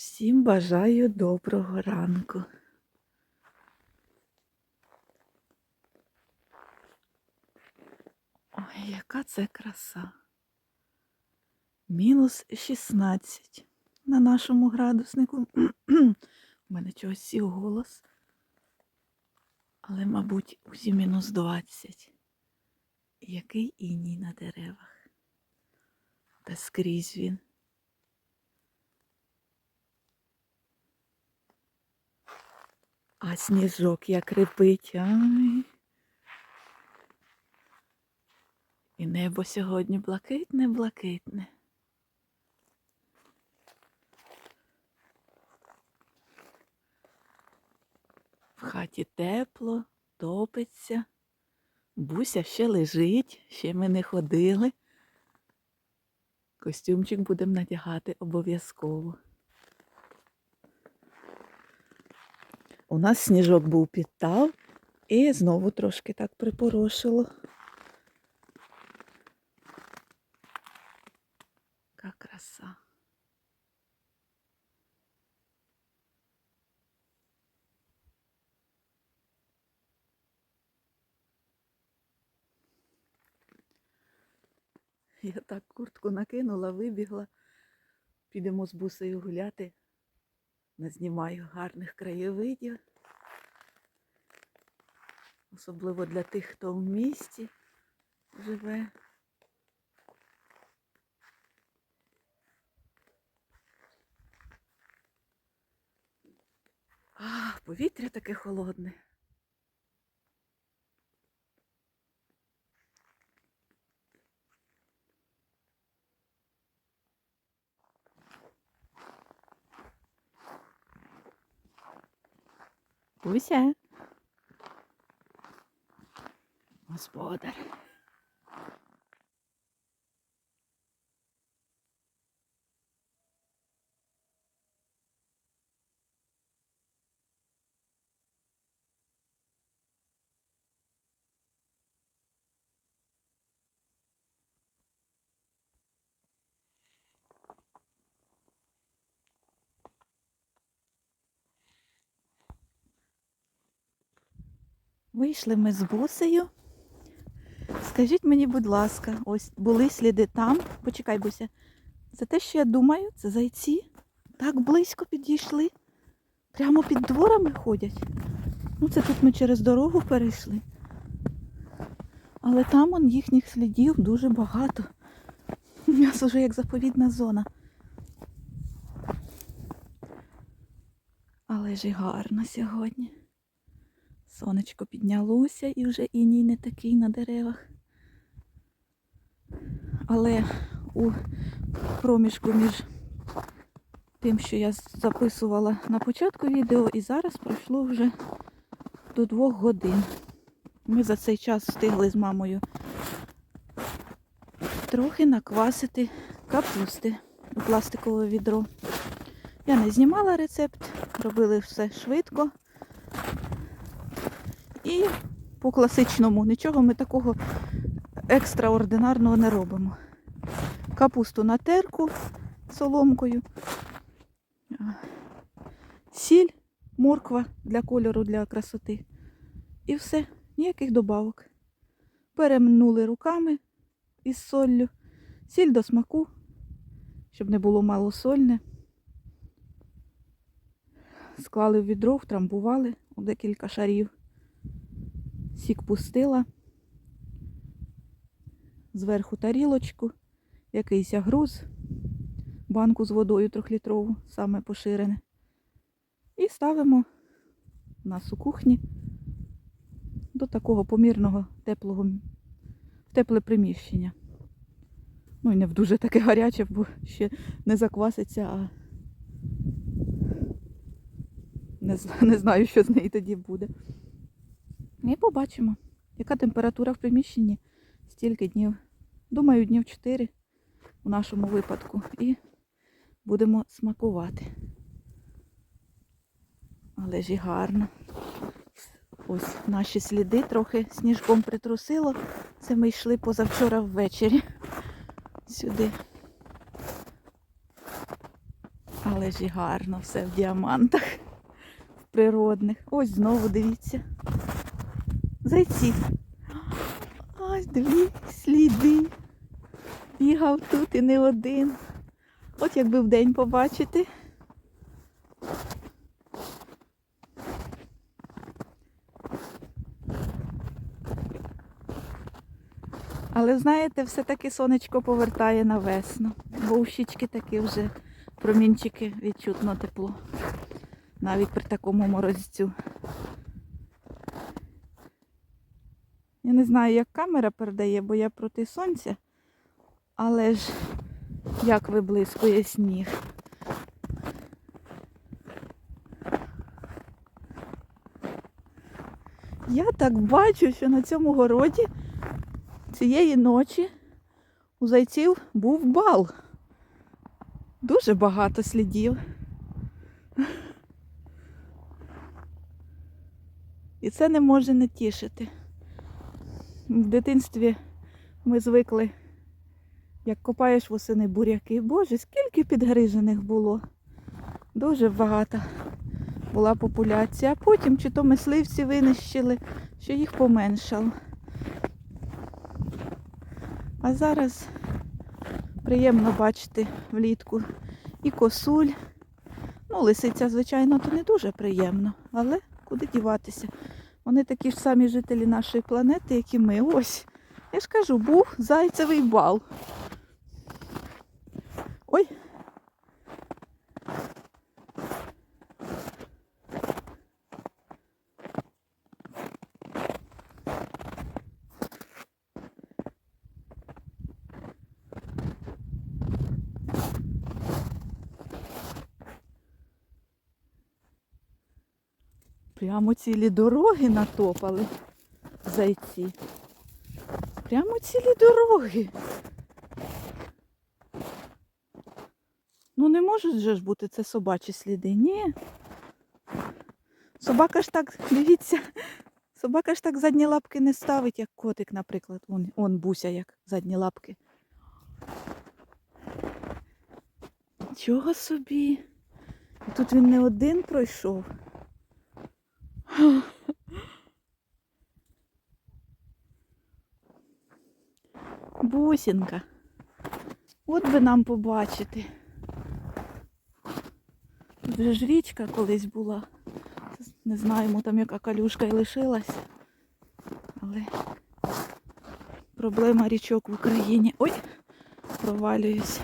Всім бажаю доброго ранку. Ой, яка це краса. Мінус 16 на нашому градуснику. У мене чогось сів голос. Але, мабуть, усі мінус 20. Який іній на деревах. Та скрізь він. А сніжок як репить. Ай. І небо сьогодні блакитне, блакитне. В хаті тепло, топиться. Буся ще лежить, ще ми не ходили. Костюмчик будемо надягати обов'язково. У нас сніжок був підтав і знову трошки так припорошило. Яка краса. Я так куртку накинула, вибігла. Підемо з бусею гуляти. Назнімаю гарних краєвидів. Особливо для тих, хто в місті живе. А, повітря таке холодне. Буся. Господар. Вийшли ми з бусею. Скажіть мені, будь ласка, ось були сліди там. Почекай, Буся. Це те, що я думаю, це зайці. Так близько підійшли. Прямо під дворами ходять. Ну, це тут ми через дорогу перейшли. Але там он їхніх слідів дуже багато. У нас вже як заповідна зона. Але ж і гарно сьогодні. Сонечко піднялося і вже іній не такий на деревах. Але у проміжку між тим, що я записувала на початку відео, і зараз пройшло вже до двох годин. Ми за цей час встигли з мамою трохи наквасити капусти у пластикове відро. Я не знімала рецепт, робили все швидко. І по класичному нічого ми такого екстраординарного не робимо. Капусту на терку соломкою, сіль, морква для кольору, для красоти. І все, ніяких добавок. Перемнули руками із соллю, сіль до смаку, щоб не було малосольне. Склали в відро, втрамбували у декілька шарів. Сік пустила, зверху тарілочку, якийсь груз, банку з водою трьохлітрову, саме поширене. І ставимо у нас у кухні до такого помірного теплого, тепле приміщення. Ну і не в дуже таке гаряче, бо ще не закваситься, а не знаю, що з неї тоді буде. І побачимо, яка температура в приміщенні стільки днів. Думаю, днів 4 у нашому випадку. І будемо смакувати. Але ж і гарно. Ось наші сліди трохи сніжком притрусило. Це ми йшли позавчора ввечері сюди. Але ж і гарно все в діамантах в природних. Ось знову дивіться. Зайці. Ось дві сліди. Бігав тут і не один. От якби вдень побачити. Але знаєте, все-таки сонечко повертає на весну, бо у щічки такі вже промінчики відчутно тепло. Навіть при такому морозцю. Я не знаю, як камера передає, бо я проти сонця, але ж як виблискує сніг. Я так бачу, що на цьому городі цієї ночі у зайців був бал. Дуже багато слідів. І це не може не тішити. В дитинстві ми звикли, як копаєш восени буряки. Боже, скільки підгрижених було. Дуже багато була популяція. Потім чи то мисливці винищили, що їх поменшало. А зараз приємно бачити влітку і косуль. Ну, лисиця, звичайно, то не дуже приємно, але куди діватися? Вони такі ж самі жителі нашої планети, як і ми. Ось. Я ж кажу, був зайцевий бал. Ой. Прямо цілі дороги натопали зайці. Прямо цілі дороги. Ну не можуть же ж бути це собачі сліди. Ні. Собака ж так, дивіться, собака ж так задні лапки не ставить, як котик, наприклад. Он, он буся, як задні лапки. Чого собі? І тут він не один пройшов. Бусінка. От би нам побачити. Тут вже ж річка колись була. Не знаємо там яка калюшка і лишилась. Але проблема річок в Україні. Ой, провалююсь.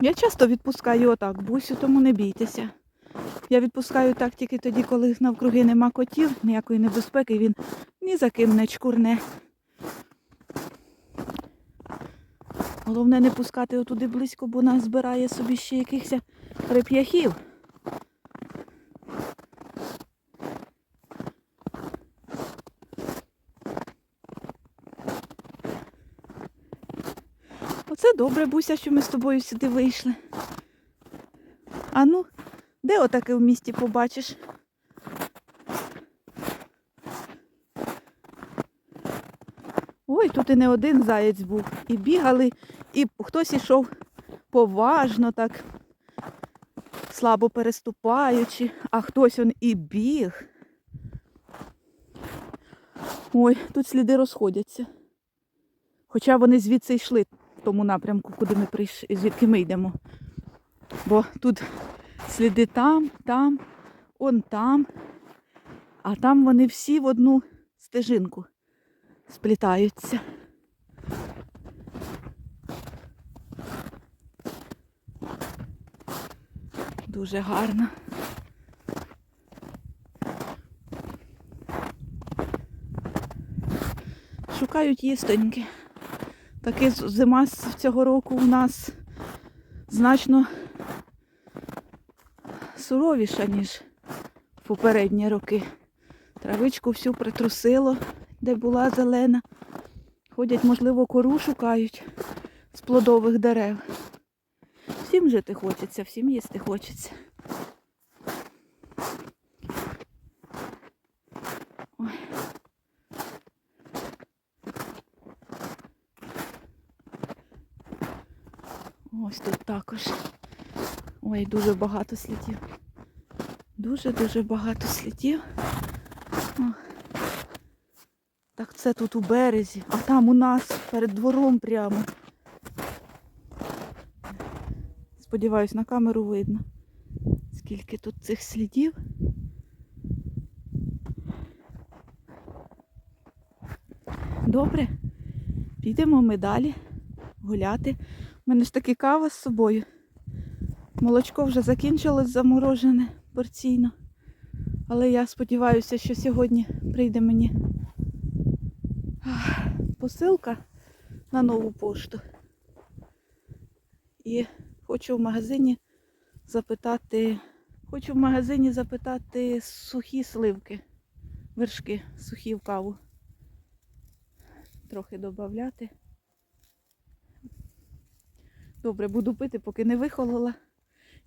Я часто відпускаю отак бусю, тому не бійтеся. Я відпускаю так тільки тоді, коли навкруги нема котів, ніякої небезпеки, він ні за ким не чкурне. Головне не пускати отуди близько, бо нас збирає собі ще якихось реп'яхів. Оце добре, Буся, що ми з тобою сюди вийшли. А ну, де отаке в місті побачиш? Ой, тут і не один заєць був. І бігали, і хтось ішов поважно так, слабо переступаючи, а хтось он і біг. Ой, тут сліди розходяться. Хоча вони звідси йшли в тому напрямку, куди ми прийшли, звідки ми йдемо. Бо тут сліди там, там, он там, а там вони всі в одну стежинку сплітаються. Дуже гарно. Шукають їстоньки. Таки зима цього року у нас значно суровіша, ніж в попередні роки. Травичку всю притрусило, де була зелена. Ходять, можливо, кору шукають з плодових дерев. Всім жити хочеться, всім їсти хочеться. Ось тут також Ой, дуже багато слідів. Дуже-дуже багато слідів. О. Так це тут у березі, а там у нас перед двором прямо. Сподіваюсь, на камеру видно. Скільки тут цих слідів. Добре, підемо ми далі гуляти. У мене ж таки кава з собою. Молочко вже закінчилось заморожене порційно. Але я сподіваюся, що сьогодні прийде мені посилка на нову пошту. І хочу в магазині запитати, хочу в магазині запитати сухі сливки, вершки сухі в каву. Трохи додати. Добре, буду пити, поки не вихолола.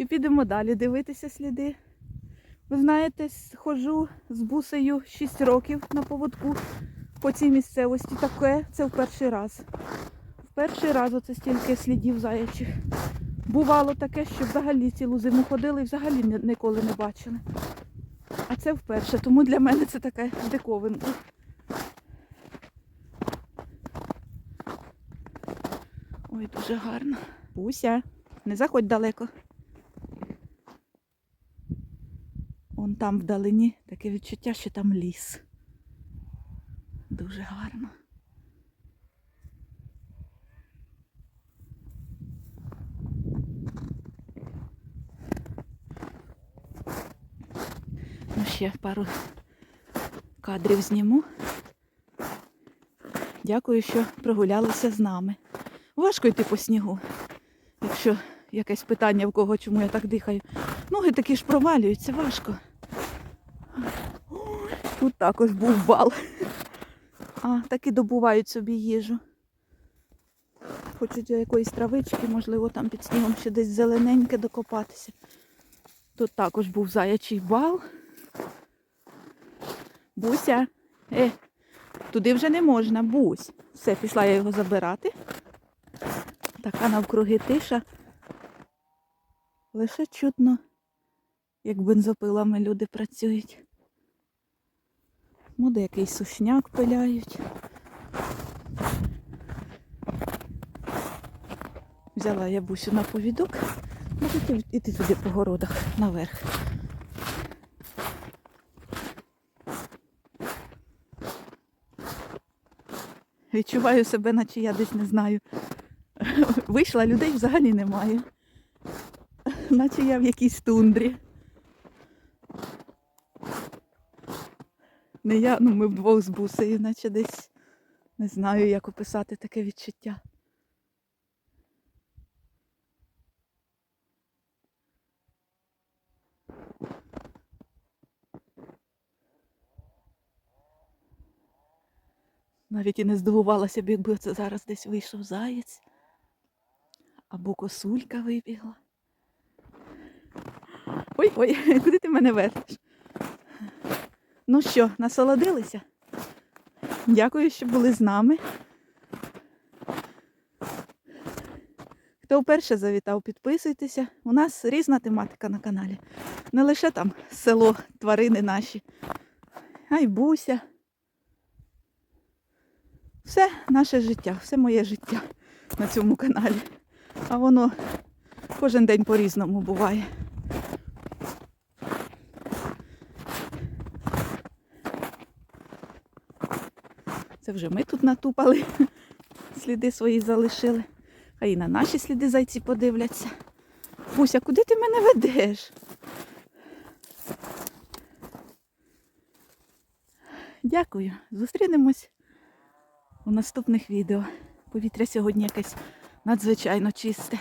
І підемо далі дивитися сліди. Ви знаєте, ходжу з бусею 6 років на поводку по цій місцевості. Таке це в перший раз. В перший раз оце стільки слідів заячих. Бувало таке, що взагалі цілу зиму ходили і взагалі ніколи не бачили. А це вперше, тому для мене це така диковинка. Ой, дуже гарно. Буся, не заходь далеко. Вон там вдалині таке відчуття, що там ліс. Дуже гарно. Ну, ще пару кадрів зніму. Дякую, що прогулялися з нами. Важко йти по снігу, якщо якесь питання в кого, чому я так дихаю. Ноги такі ж провалюються, важко. Тут також був бал. А, таки добувають собі їжу. Хочуть якоїсь травички, можливо, там під снігом ще десь зелененьке докопатися. Тут також був заячий бал. Буся, е, туди вже не можна, бусь. Все, пішла я його забирати. Така навкруги тиша. Лише чутно, як бензопилами люди працюють. Може, якийсь сушняк пиляють. Взяла я бусю на повідок. Можете йти туди по городах наверх. Відчуваю себе, наче я десь не знаю. Вийшла, людей взагалі немає. Наче я в якійсь тундрі. Не я, ну ми вдвох з бусею, наче десь не знаю, як описати таке відчуття. Навіть і не здивувалася б, якби це зараз десь вийшов заєць або косулька вибігла. Ой, ой, куди ти мене вертиш? Ну що, насолодилися? Дякую, що були з нами. Хто вперше завітав, підписуйтеся. У нас різна тематика на каналі. Не лише там село, тварини наші, а й буся. Все наше життя, все моє життя на цьому каналі. А воно кожен день по-різному буває. Це вже ми тут натупали, сліди свої залишили. Хай і на наші сліди зайці подивляться. Буся, куди ти мене ведеш? Дякую. Зустрінемось у наступних відео. Повітря сьогодні якесь надзвичайно чисте.